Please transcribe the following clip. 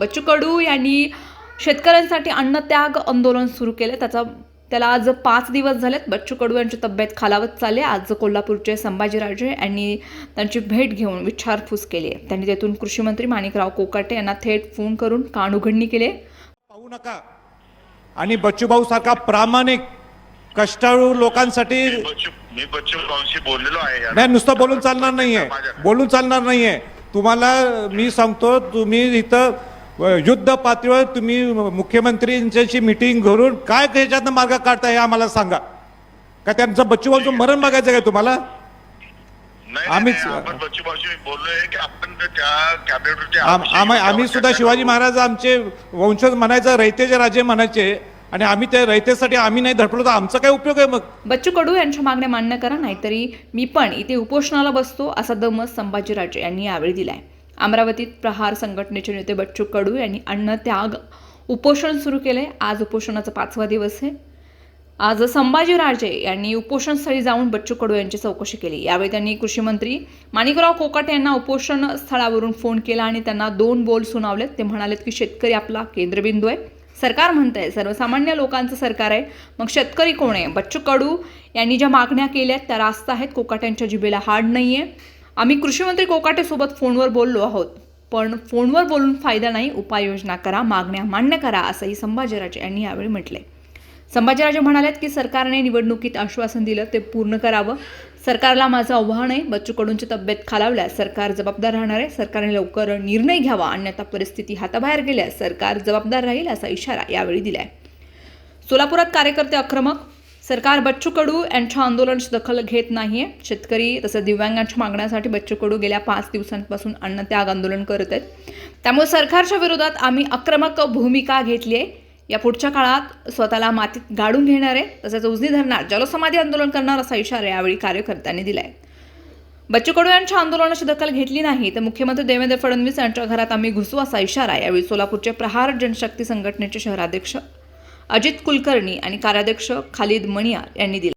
बच्चू कडू यांनी शेतकऱ्यांसाठी अन्नत्याग आंदोलन सुरू केले त्याचा त्याला आज पाच दिवस झालेत बच्चू कडू यांची तब्येत खालावत चालली आहे. आज कोल्हापूरचे संभाजीराजे यांनी त्यांची भेट घेऊन विचारपूस केली आहे त्यांनी तेथून कृषी मंत्री माणिकराव कोकाटे यांना थेट फोन करून कान उघडणी केली. पाहू नका आणि बच्चूभाऊ सारखा प्रामाणिक कष्टाळू लोकांसाठी बच्चू मी बच्चू भाऊंशी बोललेलो आहे यार. नाही नुसतं बोलून चालणार नाहीये. बोलून चालणार नाहीये तुम्हाला मी सांगतो तुम्ही इथं युद्ध पातळीवर तुम्ही मुख्यमंत्र्यांची मिटिंग घरून काय ह्याच्यातनं मार्ग काढताय हे आम्हाला सांगा. का त्यांचं बच्चूभाऊचं मरण बघायचं काय तुम्हाला? आम्ही आम्ही सुद्धा शिवाजी. महाराज आमचे वंशज म्हणायचं रयतेचे राजे म्हणायचे आणि आम्ही त्या रयतेसाठी आम्ही नाही धडपलो तर आमचा काय उपयोग आहे मग? बच्चू कडू यांच्या मागण्या मान्य करा नाहीतरी मी पण इथे उपोषणाला बसतो असा दमस संभाजीराजे यांनी यावेळी दिलाय. अमरावतीत प्रहार संघटनेचे नेते बच्चू कडू यांनी अन्नत्याग उपोषण सुरू केले. आज उपोषणाचा पाचवा दिवस आहे. आज संभाजीराजे यांनी उपोषणस्थळी जाऊन बच्चू कडू यांची चौकशी केली. यावेळी त्यांनी कृषी मंत्री माणिकराव कोकाटे यांना उपोषण स्थळावरून फोन केला आणि त्यांना दोन बोल सुनावलेत. ते म्हणालेत की शेतकरी आपला केंद्रबिंदू आहे. सरकार म्हणतंय सर्वसामान्य लोकांचं सरकार आहे. मग शेतकरी कोण आहे? बच्चू कडू यांनी ज्या मागण्या केल्या त्या रास्त आहेत. कोकाट्यांच्या जिभेला हाड नाही आहे आम्ही कृषीमंत्री कोकाटेसोबत फोनवर बोललो आहोत. पण फोनवर बोलून फायदा नाही उपाययोजना करा मागण्या मान्य करा असंही संभाजीराजे यांनी यावेळी म्हटले. संभाजीराजे म्हणालेत की सरकारने निवडणुकीत आश्वासन दिलं ते पूर्ण करावं. सरकारला माझं आव्हान आहे बच्चू कडूंची तब्येत खालावल्यास सरकार जबाबदार राहणार आहे. सरकारने लवकर निर्णय घ्यावा अन्यथा परिस्थिती हाताबाहेर गेल्यास सरकार जबाबदार राहील असा इशारा यावेळी दिलाय. सोलापुरात कार्यकर्ते आक्रमक सरकार बच्चू कडू यांच्या आंदोलनाची दखल घेत नाहीये. शेतकरी तसंच दिव्यांगांच्या मागण्यासाठी बच्चू कडू गेल्या पाच दिवसांपासून अन्नत्याग आंदोलन करत आहेत. त्यामुळे सरकारच्या विरोधात आम्ही आक्रमक भूमिका घेतली आहे या पुढच्या काळात स्वतःला मातीत गाडून घेणार आहे तसेच उजनी धरणार जलसमाधी आंदोलन करणार असा इशारा यावेळी कार्यकर्त्यांनी दिलाय. बच्चू कडू यांच्या आंदोलनाची दखल घेतली नाही तर मुख्यमंत्री देवेंद्र फडणवीस यांच्या घरात आम्ही घुसू असा इशारा यावेळी सोलापूरचे प्रहार जनशक्ती संघटनेचे शहराध्यक्ष अजित कुलकर्णी आणि कार्याध्यक्ष खालिद मणियार यांनी दिला.